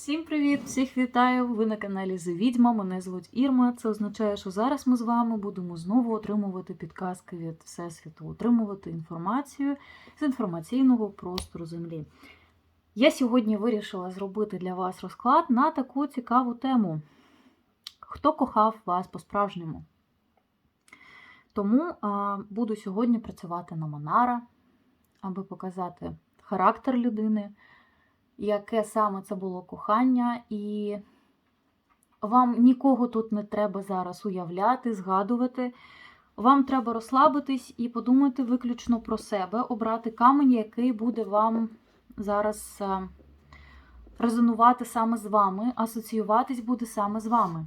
Всім привіт! Всіх вітаю! Ви на каналі The Відьма. Мене звуть Ірма. Це означає, що зараз ми з вами будемо знову отримувати підказки від Всесвіту, отримувати інформацію з інформаційного простору Землі. Я сьогодні вирішила зробити для вас розклад на таку цікаву тему: Хто кохав вас по-справжньому? Тому а, буду сьогодні працювати на Монара, аби показати характер людини яке саме це було кохання, і вам нікого тут не треба зараз уявляти, згадувати. Вам треба розслабитись і подумати виключно про себе, обрати камінь, який буде вам зараз е, резонувати саме з вами, асоціюватись буде саме з вами.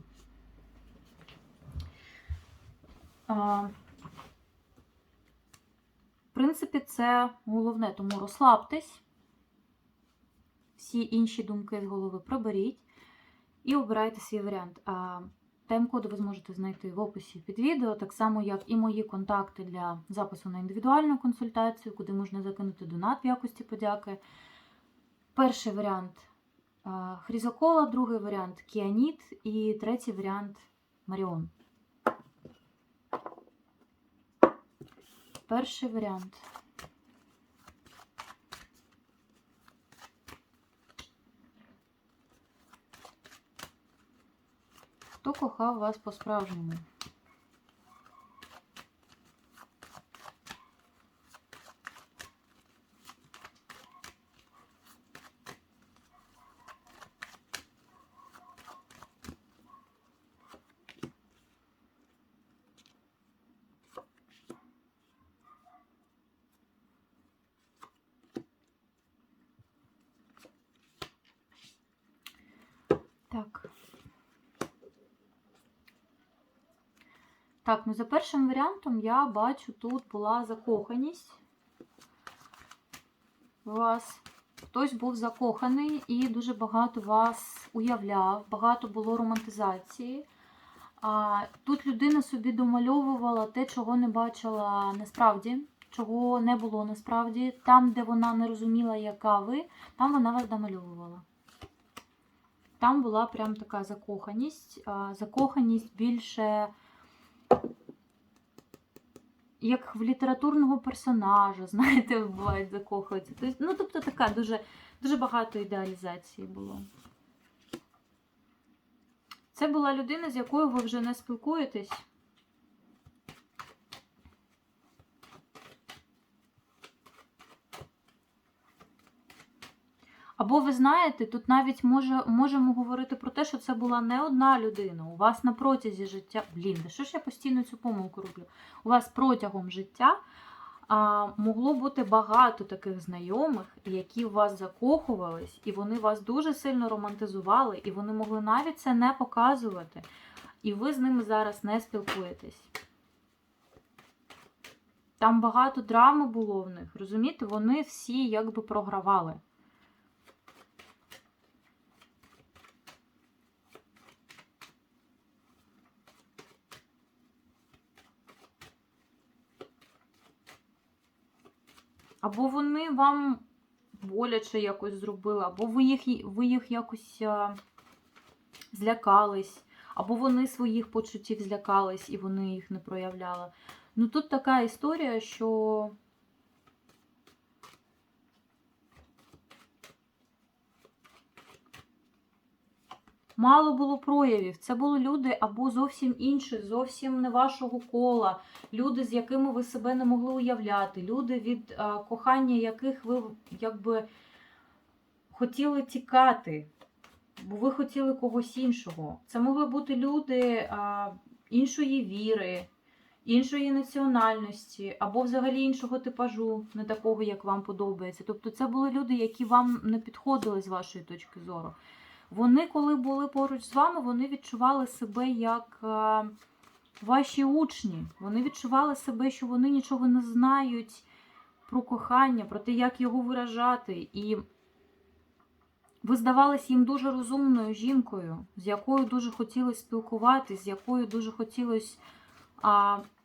Е, В принципі, це головне, тому розслабтесь всі інші думки з голови приберіть і обирайте свій варіант. Тайм-коди ви зможете знайти в описі під відео, так само, як і мої контакти для запису на індивідуальну консультацію, куди можна закинути донат в якості подяки. Перший варіант Хрізокола, другий варіант Кіаніт і третій варіант Маріон. Перший варіант. Хто кохав вас по-справжньому? Так. Так, ну за першим варіантом я бачу, тут була закоханість. У вас хтось був закоханий і дуже багато вас уявляв, багато було романтизації. А Тут людина собі домальовувала те, чого не бачила насправді, чого не було насправді. Там, де вона не розуміла, яка ви, там вона вас домальовувала. Там була прям така закоханість. Закоханість більше як в літературного персонажа, знаєте, бувають закохуються. Тобто, ну, тобто така дуже, дуже багато ідеалізації було. Це була людина, з якою ви вже не спілкуєтесь. Або ви знаєте, тут навіть може, можемо говорити про те, що це була не одна людина. У вас на протязі життя. Блін, да що ж я постійно цю помилку роблю? У вас протягом життя а, могло бути багато таких знайомих, які в вас закохувались, і вони вас дуже сильно романтизували, і вони могли навіть це не показувати. І ви з ними зараз не спілкуєтесь. Там багато драми було в них. Розумієте, вони всі якби програвали. Або вони вам боляче якось зробили, або ви їх ви їх якось а, злякались, або вони своїх почуттів злякались і вони їх не проявляли. Ну тут така історія, що. Мало було проявів. Це були люди або зовсім інші, зовсім не вашого кола, люди, з якими ви себе не могли уявляти, люди, від а, кохання яких ви якби хотіли тікати, бо ви хотіли когось іншого. Це могли бути люди а, іншої віри, іншої національності, або взагалі іншого типажу, не такого, як вам подобається. Тобто, це були люди, які вам не підходили з вашої точки зору. Вони, коли були поруч з вами, вони відчували себе як е, ваші учні. Вони відчували себе, що вони нічого не знають про кохання, про те, як його виражати. І ви здавались їм дуже розумною жінкою, з якою дуже хотілося спілкуватись, з якою дуже хотілося,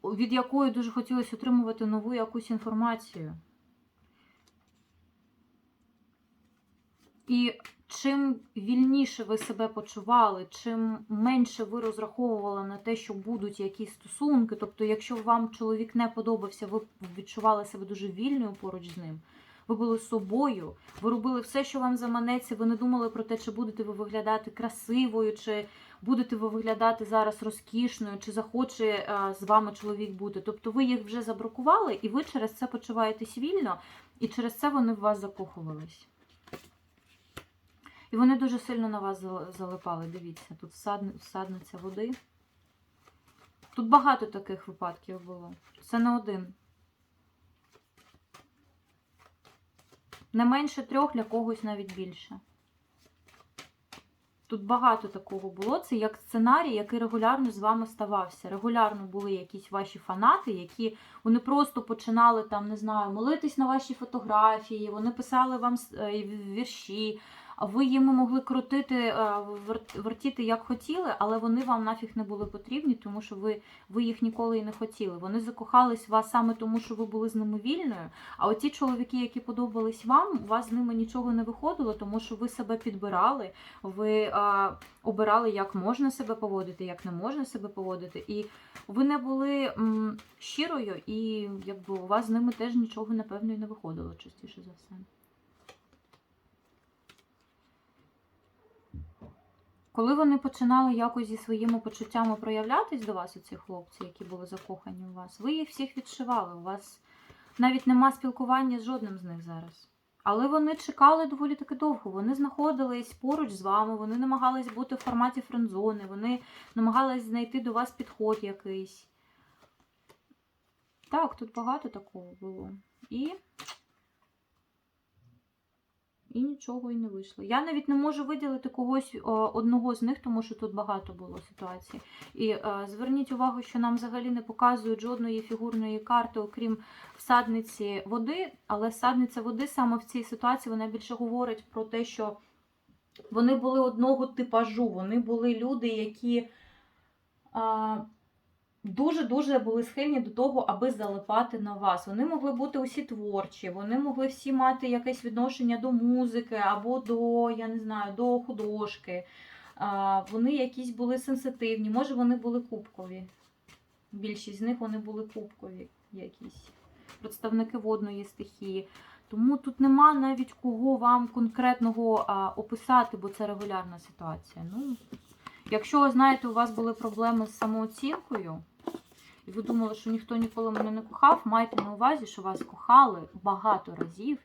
від якої дуже хотілося отримувати нову якусь інформацію. І чим вільніше ви себе почували, чим менше ви розраховували на те, що будуть якісь стосунки. Тобто, якщо вам чоловік не подобався, ви відчували себе дуже вільною поруч з ним. Ви були собою, ви робили все, що вам заманеться. Ви не думали про те, чи будете ви виглядати красивою, чи будете ви виглядати зараз розкішною, чи захоче е, з вами чоловік бути. Тобто ви їх вже забракували, і ви через це почуваєтесь вільно, і через це вони в вас закохувались. І вони дуже сильно на вас залипали. Дивіться, тут всадни- всадниця води. Тут багато таких випадків було. Це не один. Не менше трьох, для когось навіть більше. Тут багато такого було. Це як сценарій, який регулярно з вами ставався. Регулярно були якісь ваші фанати, які вони просто починали там, не знаю, молитись на ваші фотографії, вони писали вам е, вірші, ви їм могли крутити, е, вертіти як хотіли, але вони вам нафіг не були потрібні, тому що ви, ви їх ніколи і не хотіли. Вони закохались в вас саме тому, що ви були з ними вільною. А оті чоловіки, які подобались вам, у вас з ними нічого не виходило, тому що ви себе підбирали, ви а, обирали, як можна себе поводити, як не можна себе поводити. І ви не були м, щирою, і якби у вас з ними теж нічого, напевно, і не виходило частіше за все. Коли вони починали якось зі своїми почуттями проявлятись до вас, оці хлопці, які були закохані у вас, ви їх всіх відшивали. У вас навіть нема спілкування з жодним з них зараз. Але вони чекали доволі таки довго. Вони знаходились поруч з вами, вони намагались бути в форматі френдзони, вони намагались знайти до вас підход якийсь. Так, тут багато такого було. І. І нічого і не вийшло. Я навіть не можу виділити когось о, одного з них, тому що тут багато було ситуацій. І е, зверніть увагу, що нам взагалі не показують жодної фігурної карти, окрім всадниці води. Але всадниця води саме в цій ситуації вона більше говорить про те, що вони були одного типажу. Вони були люди, які. Дуже-дуже були схильні до того, аби залипати на вас. Вони могли бути усі творчі, вони могли всі мати якесь відношення до музики або до, я не знаю, до художки. Вони якісь були сенситивні, може вони були кубкові. Більшість з них вони були кубкові якісь представники водної стихії. Тому тут нема навіть кого вам конкретного а, описати, бо це регулярна ситуація. Ну, Якщо знаєте, у вас були проблеми з самооцінкою, і ви думали, що ніхто ніколи мене не кохав, майте на увазі, що вас кохали багато разів,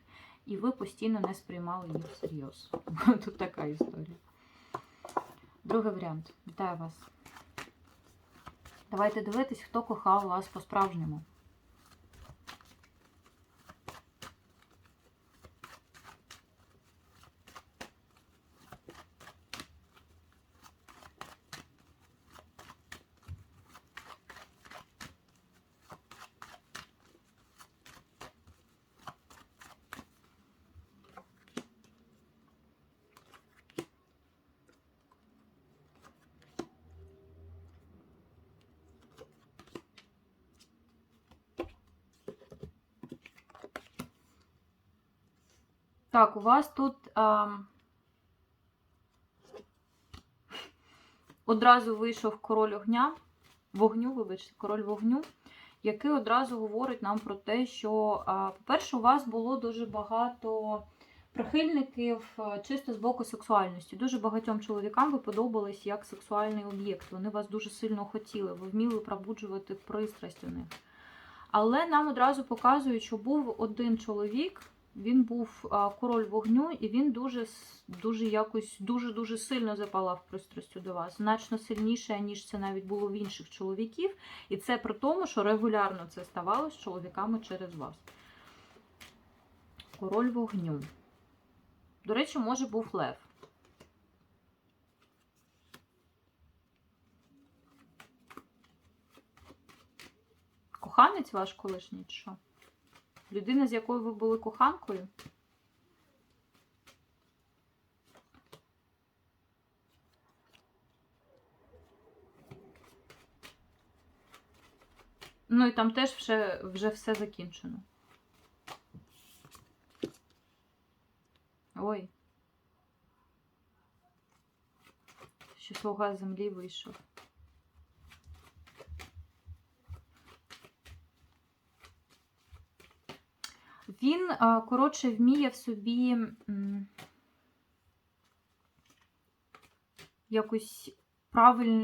і ви постійно не сприймали їх всерйоз. Тут така історія. Другий варіант. Вітаю вас. Давайте дивитись, хто кохав вас по-справжньому. Так, у вас тут а, одразу вийшов король огня, вогню, вибачте, король вогню, який одразу говорить нам про те, що, по-перше, у вас було дуже багато прихильників чисто з боку сексуальності. Дуже багатьом чоловікам ви подобались як сексуальний об'єкт. Вони вас дуже сильно хотіли, ви вміли пробуджувати пристрасть у них. Але нам одразу показують, що був один чоловік, він був король вогню, і він дуже, дуже якось дуже дуже сильно запалав пристрастю до вас, значно сильніше, ніж це навіть було в інших чоловіків. І це при тому, що регулярно це ставалося з чоловіками через вас. Король вогню. До речі, може був лев. Коханець ваш колишній чи що? Людина, з якою ви були коханкою? Ну і там теж вже, вже все закінчено. Ой. Що слуга землі вийшов. Він, коротше, вміє в собі якось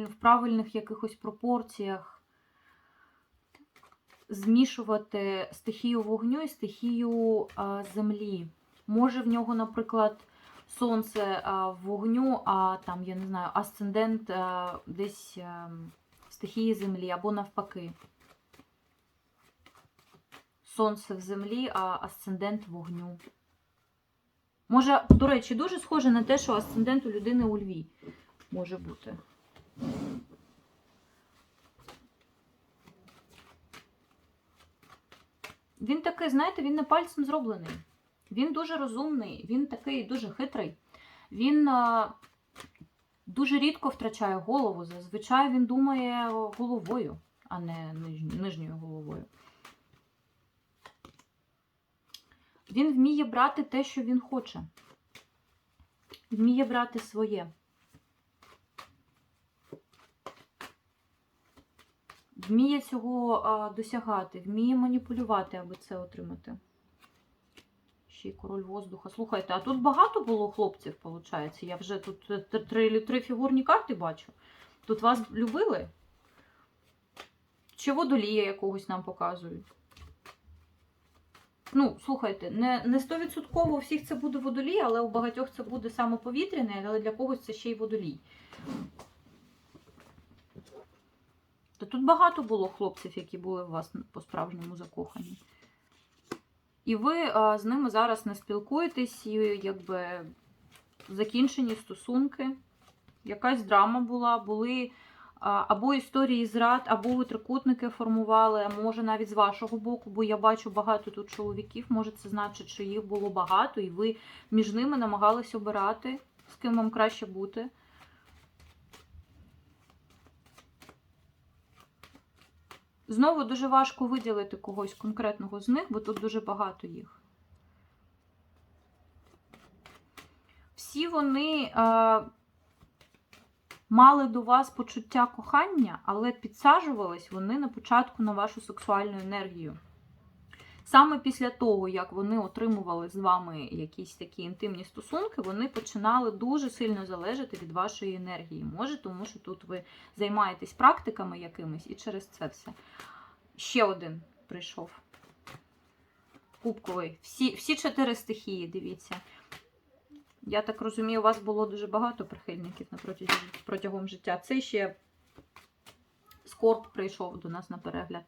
в правильних якихось пропорціях змішувати стихію вогню і стихію землі. Може в нього, наприклад, сонце в вогню, а там, я не знаю, асцендент десь в стихії землі або навпаки. Сонце в землі, а асцендент вогню. Може, до речі, дуже схоже на те, що асцендент у людини у льві може бути. Він такий, знаєте, він не пальцем зроблений. Він дуже розумний, він такий дуже хитрий. Він а, дуже рідко втрачає голову. Зазвичай він думає головою, а не нижньою головою. Він вміє брати те, що він хоче. Вміє брати своє. Вміє цього а, досягати, вміє маніпулювати, аби це отримати. Ще й король воздуха. Слухайте, а тут багато було хлопців, виходить. Я вже тут три, три фігурні карти бачу. Тут вас любили? Чи водолія якогось нам показують? Ну, слухайте, не, не 100% у всіх це буде водолій, але у багатьох це буде саме повітряний, але для когось це ще й водолій. То тут багато було хлопців, які були в вас по-справжньому закохані. І ви а, з ними зараз не спілкуєтесь, і якби закінчені стосунки, якась драма була, були або історії зрад, або трикутники формували, може навіть з вашого боку, бо я бачу багато тут чоловіків, може це значить, що їх було багато, і ви між ними намагались обирати, з ким вам краще бути. Знову дуже важко виділити когось конкретного з них, бо тут дуже багато їх. Всі вони мали до вас почуття кохання, але підсаджувались вони на початку на вашу сексуальну енергію. Саме після того, як вони отримували з вами якісь такі інтимні стосунки, вони починали дуже сильно залежати від вашої енергії. Може, тому що тут ви займаєтесь практиками якимись і через це все. Ще один прийшов. Кубковий. Всі, всі чотири стихії, дивіться. Я так розумію, у вас було дуже багато прихильників протягом життя. Це ще скорб прийшов до нас на перегляд.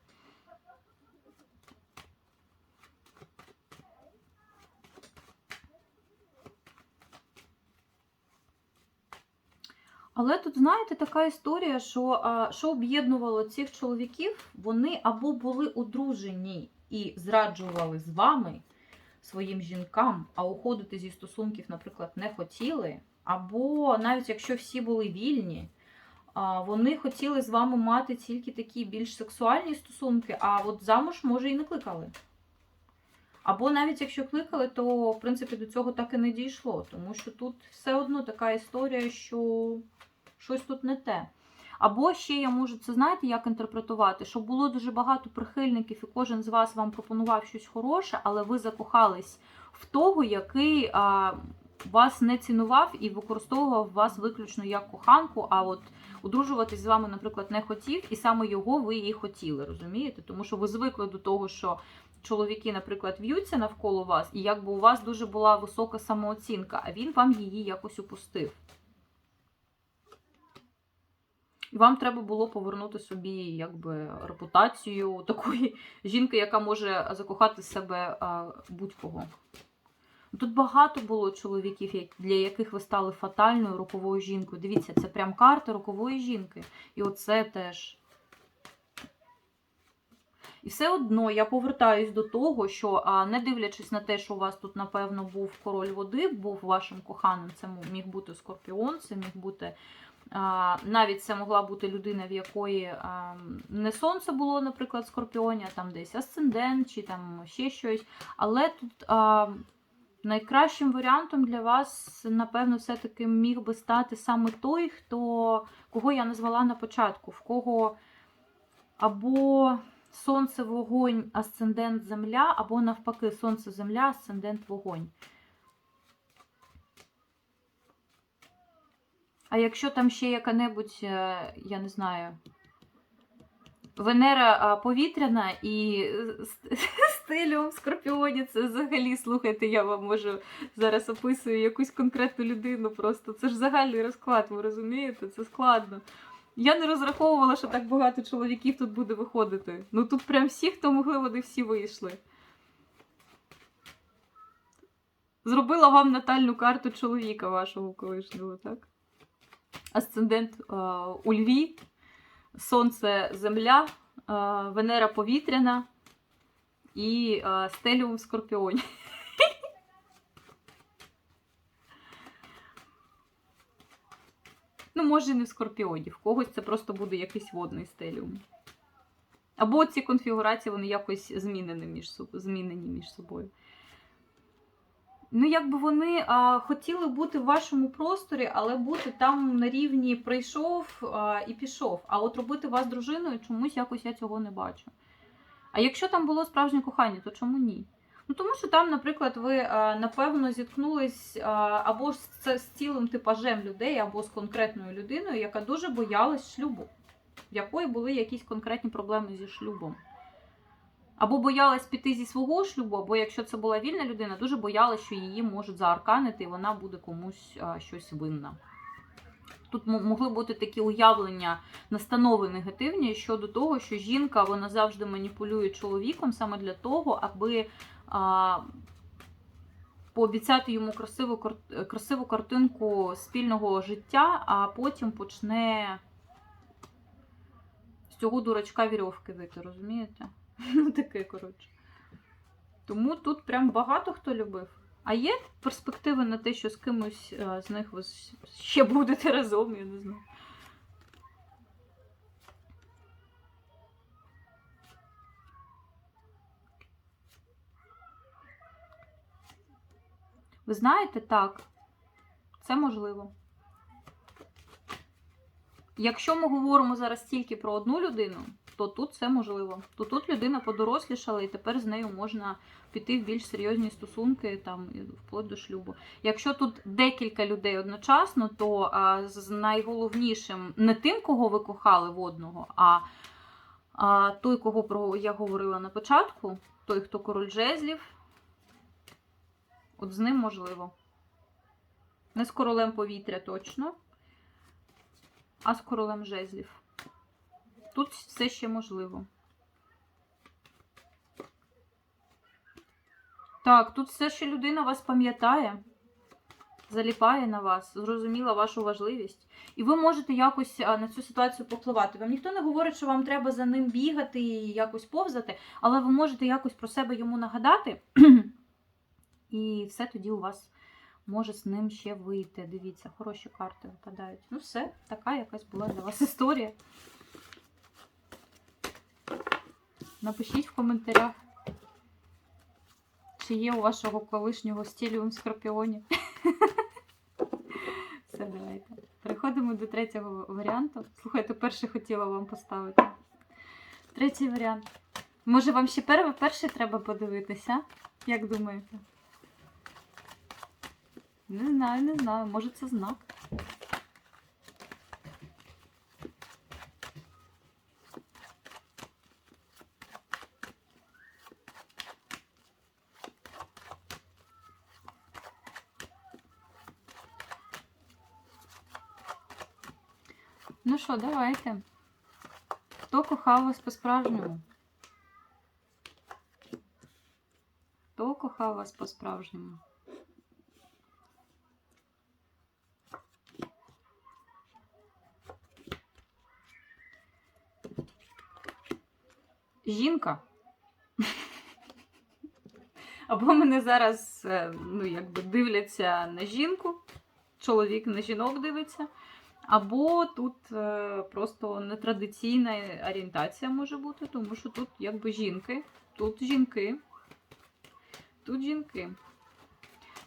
Але тут, знаєте, така історія, що що об'єднувало цих чоловіків, вони або були одружені і зраджували з вами своїм жінкам, а уходити зі стосунків, наприклад, не хотіли. Або навіть якщо всі були вільні, вони хотіли з вами мати тільки такі більш сексуальні стосунки, а от замуж, може, і не кликали. Або навіть якщо кликали, то в принципі до цього так і не дійшло, тому що тут все одно така історія, що щось тут не те. Або ще я можу це знаєте, як інтерпретувати, що було дуже багато прихильників, і кожен з вас вам пропонував щось хороше, але ви закохались в того, який а, вас не цінував і використовував вас виключно як коханку, а от одружуватись з вами, наприклад, не хотів, і саме його ви і хотіли, розумієте? Тому що ви звикли до того, що чоловіки, наприклад, в'ються навколо вас, і якби у вас дуже була висока самооцінка, а він вам її якось упустив. І вам треба було повернути собі якби репутацію такої жінки, яка може закохати себе будь-кого. Тут багато було чоловіків, для яких ви стали фатальною роковою жінкою. Дивіться, це прям карта рокової жінки. І оце теж. І все одно я повертаюсь до того, що не дивлячись на те, що у вас тут, напевно, був король води, був вашим коханим, це міг бути скорпіон, це міг бути. Навіть це могла бути людина, в якої не сонце було, наприклад, скорпіоні, а там десь асцендент чи там ще щось. Але тут Найкращим варіантом для вас, напевно, все-таки міг би стати саме той, хто, кого я назвала на початку, в кого або сонце, вогонь, асцендент земля, або навпаки, сонце, земля, асцендент вогонь. А якщо там ще яка-небудь, е, я не знаю, Венера повітряна і е, с- стилю в Скорпіоні, це взагалі, слухайте, я вам можу зараз описую якусь конкретну людину просто. Це ж загальний розклад, ви розумієте? Це складно. Я не розраховувала, що так багато чоловіків тут буде виходити. Ну тут прям всі, хто могли, вони всі вийшли. Зробила вам натальну карту чоловіка вашого колишнього, так? Асцендент е, у Льві, Сонце Земля, е, Венера повітряна і е, стеліум в Скорпіоні. Ну, може, не в Скорпіоні. В когось це просто буде якийсь водний стеліум. Або ці конфігурації вони якось змінені між собою. Ну, якби вони а, хотіли бути в вашому просторі, але бути там на рівні прийшов а, і пішов. А от робити вас дружиною чомусь якось я цього не бачу. А якщо там було справжнє кохання, то чому ні? Ну тому що там, наприклад, ви напевно зіткнулись або з цілим типажем людей, або з конкретною людиною, яка дуже боялась шлюбу, в якої були якісь конкретні проблеми зі шлюбом. Або боялась піти зі свого шлюбу, або якщо це була вільна людина, дуже боялась, що її можуть заарканити, і вона буде комусь щось винна. Тут могли бути такі уявлення, настанови негативні щодо того, що жінка вона завжди маніпулює чоловіком саме для того, аби а, пообіцяти йому красиву, красиву картинку спільного життя, а потім почне з цього дурачка вірьовки вити, розумієте? Ну, таке, коротше. Тому тут прям багато хто любив. А є перспективи на те, що з кимось е, з них ви ще будете разом, я не знаю. Ви знаєте, так, це можливо. Якщо ми говоримо зараз тільки про одну людину, то тут це можливо. То тут людина подорослішала, і тепер з нею можна піти в більш серйозні стосунки, там вплоть до шлюбу. Якщо тут декілька людей одночасно, то а, з найголовнішим не тим, кого ви кохали в одного, а, а той, кого про я говорила на початку, той, хто король жезлів, от з ним можливо. Не з королем повітря точно, а з королем жезлів. Тут все ще можливо. Так, тут все ще людина вас пам'ятає, заліпає на вас, зрозуміла вашу важливість. І ви можете якось на цю ситуацію попливати. Вам ніхто не говорить, що вам треба за ним бігати і якось повзати, але ви можете якось про себе йому нагадати, і все тоді у вас може з ним ще вийти. Дивіться, хороші карти випадають. Ну, все, така якась була для вас історія. Напишіть в коментарях, чи є у вашого колишнього стіліум скорпіоні. Все, давайте. Переходимо до третього варіанту. Слухайте, перший хотіла вам поставити. Третій варіант. Може, вам ще перший, перший треба подивитися? Як думаєте? Не знаю, не знаю. Може, це знак. Що, давайте. Хто кохав вас по-справжньому? Хто кохав вас по-справжньому? Жінка. Або мене зараз е, ну, якби дивляться на жінку, чоловік на жінок дивиться. Або тут е, просто нетрадиційна орієнтація може бути, тому що тут якби жінки, тут жінки, тут жінки.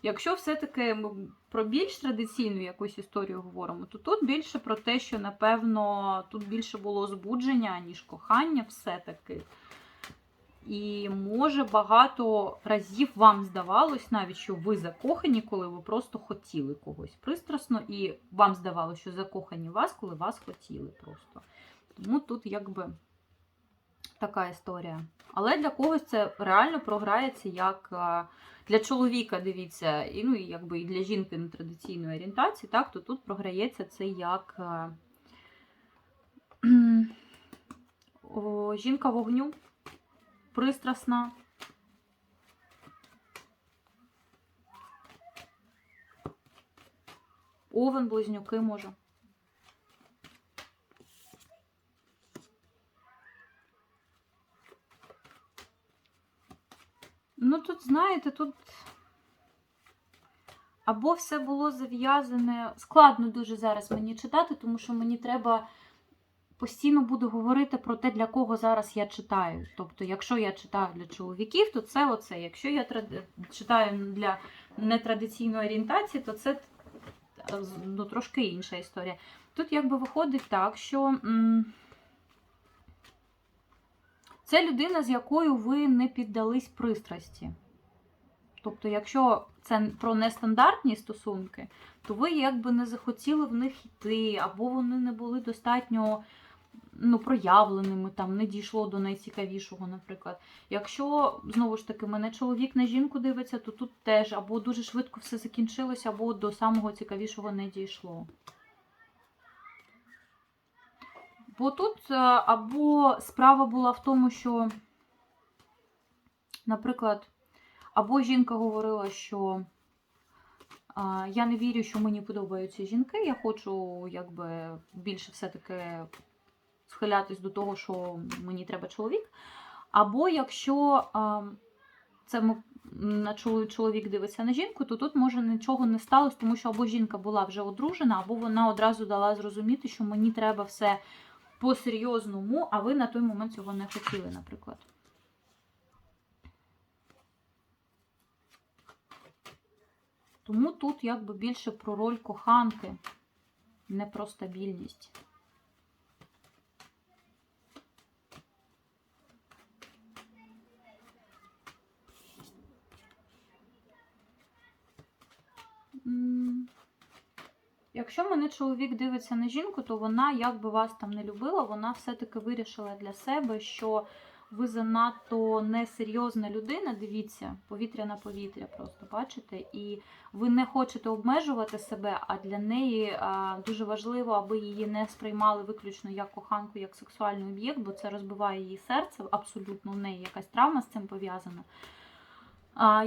Якщо все-таки ми про більш традиційну якусь історію говоримо, то тут більше про те, що напевно тут більше було збудження, ніж кохання, все-таки. І може багато разів вам здавалось навіть, що ви закохані, коли ви просто хотіли когось пристрасно, і вам здавалося, що закохані вас, коли вас хотіли просто. Тому тут якби така історія. Але для когось це реально програється як для чоловіка, дивіться, і ну якби і для жінки нетрадиційної орієнтації, так, то тут програється це як о, жінка вогню, пристрасна. Овен, близнюки може. Ну, тут, знаєте, тут або все було зав'язане. Складно дуже зараз мені читати, тому що мені треба постійно буду говорити про те, для кого зараз я читаю. Тобто, якщо я читаю для чоловіків, то це оце. Якщо я читаю для нетрадиційної орієнтації, то це е, ну, трошки інша історія. Тут якби виходить так, що. це людина, з якою ви не піддались пристрасті. Тобто, якщо це про нестандартні стосунки, то ви якби не захотіли в них йти, або вони не були достатньо ну, проявленими, там не дійшло до найцікавішого, наприклад. Якщо, знову ж таки, мене чоловік на жінку дивиться, то тут теж або дуже швидко все закінчилося, або до самого цікавішого не дійшло. Бо тут е, або справа була в тому, що, наприклад, або жінка говорила, що я не вірю, що мені подобаються жінки, я хочу якби більше все-таки схилятись до того, що мені треба чоловік. Або якщо це на чоловік дивиться на жінку, то тут може нічого не сталося, тому що або жінка була вже одружена, або вона одразу дала зрозуміти, що мені треба все по-серйозному, а ви на той момент цього не хотіли, наприклад. Тому тут якби більше про роль коханки, не про стабільність. Якщо мене чоловік дивиться на жінку, то вона, як би вас там не любила, вона все-таки вирішила для себе, що ви занадто несерйозна людина, дивіться, повітря на повітря просто бачите, і ви не хочете обмежувати себе, а для неї а, дуже важливо, аби її не сприймали виключно як коханку, як сексуальний об'єкт, бо це розбиває її серце, абсолютно в неї якась травма з цим пов'язана.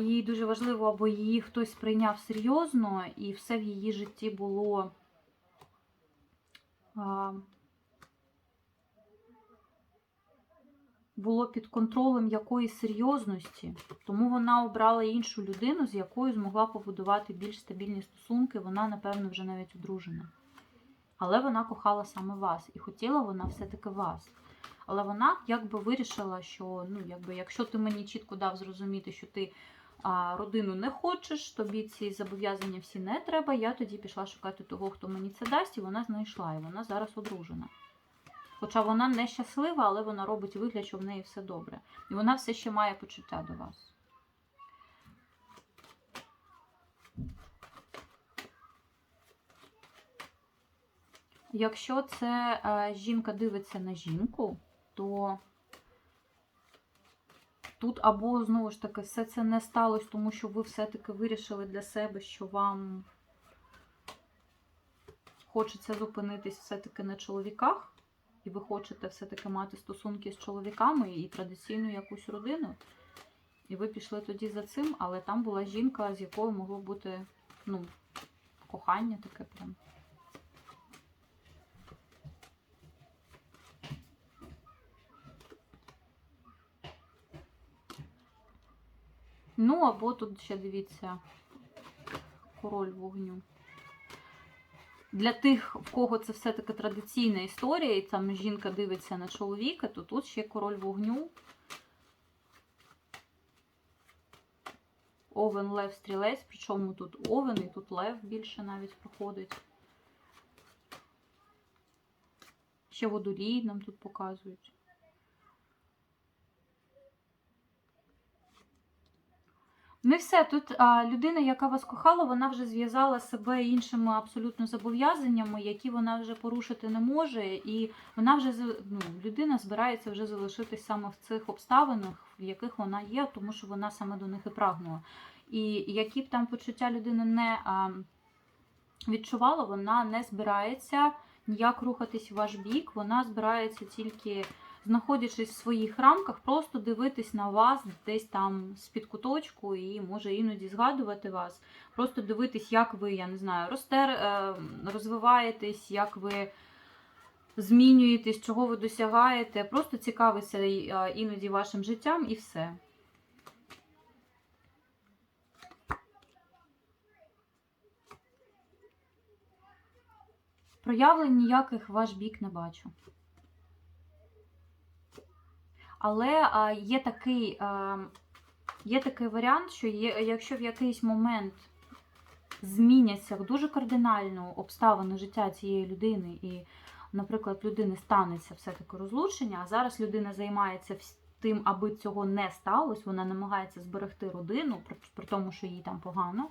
Їй дуже важливо, аби її хтось сприйняв серйозно, і все в її житті було. Було під контролем якоїсь серйозності, тому вона обрала іншу людину, з якою змогла побудувати більш стабільні стосунки. Вона, напевно, вже навіть одружена. Але вона кохала саме вас, і хотіла вона все-таки вас. Але вона якби вирішила, що ну, якби, якщо ти мені чітко дав зрозуміти, що ти а, родину не хочеш, тобі ці зобов'язання всі не треба, я тоді пішла шукати того, хто мені це дасть, і вона знайшла, і вона зараз одружена. Хоча вона не щаслива, але вона робить вигляд, що в неї все добре. І вона все ще має почуття до вас. Якщо це е, жінка дивиться на жінку, то тут або, знову ж таки, все це не сталося, тому що ви все-таки вирішили для себе, що вам хочеться зупинитись все-таки на чоловіках, і ви хочете все-таки мати стосунки з чоловіками і традиційну якусь родину. І ви пішли тоді за цим, але там була жінка, з якою могло бути ну, кохання таке прям. Ну, або тут ще дивіться король вогню. Для тих, в кого це все-таки традиційна історія, і там жінка дивиться на чоловіка, то тут ще король вогню. овен, лев, стрілець, причому тут овен і тут лев більше навіть проходить. Ще водолій нам тут показують. Ну все, тут а, людина, яка вас кохала, вона вже зв'язала себе іншими абсолютно зобов'язаннями, які вона вже порушити не може, і вона вже ну, людина збирається вже залишитись саме в цих обставинах, в яких вона є, тому що вона саме до них і прагнула. І які б там почуття людина не а, відчувала, вона не збирається ніяк рухатись в ваш бік, вона збирається тільки знаходячись в своїх рамках, просто дивитись на вас десь там з-під куточку і може іноді згадувати вас. Просто дивитись, як ви, я не знаю, ростер, е, розвиваєтесь, як ви змінюєтесь, чого ви досягаєте. Просто цікавиться е, іноді вашим життям і все. Проявлень ніяких ваш бік не бачу. Але є такий, а, є такий варіант, що є, якщо в якийсь момент зміняться дуже кардинально обставини життя цієї людини, і, наприклад, людини станеться все-таки розлучення, а зараз людина займається тим, аби цього не сталося, вона намагається зберегти родину, при, при тому, що їй там погано.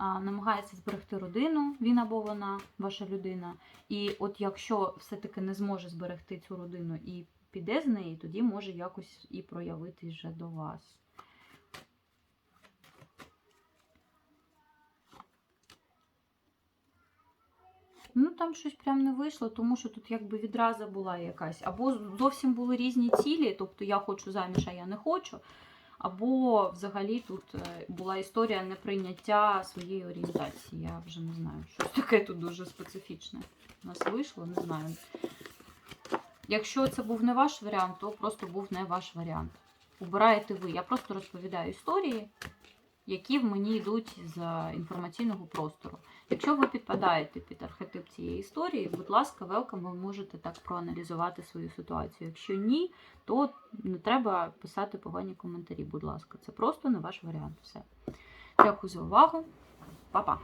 Намагається зберегти родину, він або вона, ваша людина. І от якщо все-таки не зможе зберегти цю родину і піде з неї, тоді може якось і проявитись вже до вас. Ну, там щось прям не вийшло, тому що тут якби відраза була якась. Або зовсім були різні цілі, тобто я хочу заміж, а я не хочу. Або взагалі тут е, була історія неприйняття своєї орієнтації. Я вже не знаю, щось таке тут дуже специфічне. У нас вийшло, не знаю. Якщо це був не ваш варіант, то просто був не ваш варіант. Обираєте ви. Я просто розповідаю історії, які в мені йдуть з інформаційного простору. Якщо ви підпадаєте під архетип цієї історії, будь ласка, велкам, ви можете так проаналізувати свою ситуацію. Якщо ні, то не треба писати погані коментарі, будь ласка. Це просто не ваш варіант. Все. Дякую за увагу. Па-па!